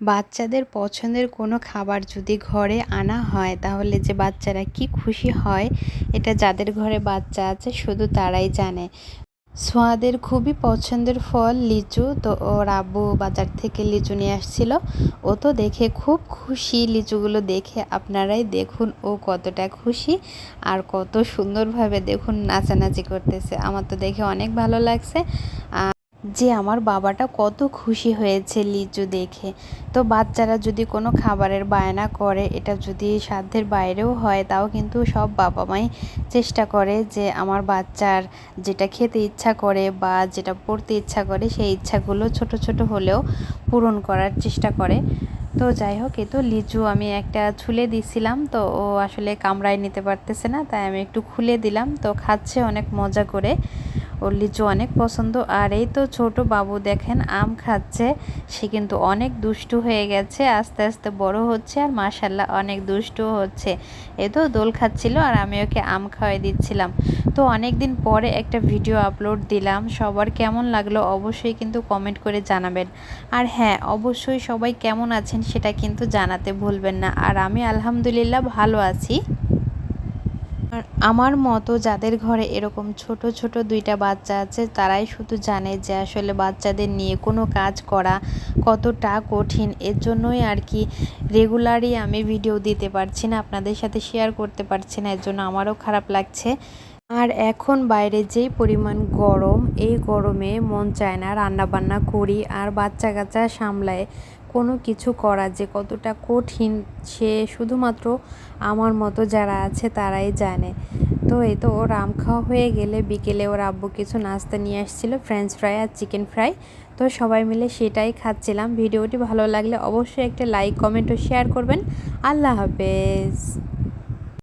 বাচ্চাদের পছন্দের কোনো খাবার যদি ঘরে আনা হয়, তাহলে যে বাচ্চারা কি খুশি হয়, এটা যাদের ঘরে বাচ্চা আছে, শুধু তারাই জানে। সোয়াদের খুবই পছন্দের ফল লিচু, তো ওর আব্বু বাজার থেকে লিচু নিয়ে আসছিল। ও তো দেখে খুব খুশি, লিচুগুলো দেখে আপনারাই দেখুন, ও কতটা খুশি আর কত সুন্দরভাবে দেখুন নাচানাচি করতেছে। আমার তো দেখে অনেক ভালো লাগছে। যে আমার বাবাটা কত খুশি হয়েছে লিচু দেখে। তো বাচ্চারা যদি কোনো খাবারের বায়না করে, এটা যদি সাধ্যের বাইরেও হয়, তাও কিন্তু সব বাবা মাই চেষ্টা করে যে আমার বাচ্চার যেটা খেতে ইচ্ছা করে বা যেটা পড়তে ইচ্ছা করে, সেই ইচ্ছাগুলো ছোট ছোট হলেও পূরণ করার চেষ্টা করে। তো যাই হোক, এ তো লিচু আমি একটা ছুলে দিছিলাম, তো ও আসলে কামড়ায় নিতে পারতেছে না, তাই আমি একটু খুলে দিলাম। তো খাচ্ছে অনেক মজা করে। ওর লিচু অনেক পছন্দ। আর এই তো ছোট বাবু দেখেন, আম খাচ্ছে। সে কিন্তু অনেক দুষ্টু হয়ে গেছে, আস্তে আস্তে বড় হচ্ছে আর মাশাল্লাহ অনেক দুষ্টু হচ্ছে। এ তো দোল খাচ্ছিল আর আমি ওকে আম খাওয়াই দিচ্ছিলাম। তো অনেক দিন পরে একটা ভিডিও আপলোড দিলাম, সবার কেমন লাগল অবশ্যই কিন্তু কমেন্ট করে জানাবেন। আর হ্যাঁ অবশ্যই সবাই কেমন আছেন সেটা কিন্তু জানাতে ভুলবেন না। আর আমি আলহামদুলিল্লাহ ভালো আছি। আর আমার মতো যাদের ঘরে এরকম ছোট ছোট দুইটা বাচ্চা আছে, তারাই শুধু জানে যে আসলে বাচ্চাদের নিয়ে কোনো কাজ করা কতটা কঠিন। এর জন্যই আর কি রেগুলারই আমি ভিডিও দিতে পারছি না, আপনাদের সাথে শেয়ার করতে পারছি না, এর জন্য আমারও খারাপ লাগছে। আর এখন বাইরে যেই পরিমাণ গরম, এই গরমে মন চায় না রান্নাবান্না করি আর বাচ্চা কাচ্চা সামলায়। কোনো কিছু করা যে কতটা কঠিন, সে শুধুমাত্র আমার মতো যারা আছে তারাই জানে। তো এই তো ওর আম খাওয়া হয়ে গেলে বিকেলে ওর আব্বু কিছু নাস্তা নিয়ে আসছিল ফ্রেঞ্চ ফ্রাই আর চিকেন ফ্রাই তো সবাই মিলে সেটাই খাচ্ছিলাম। ভিডিওটি ভালো লাগলে অবশ্যই একটা লাইক কমেন্ট ও শেয়ার করবেন। আল্লাহ হাফেজ।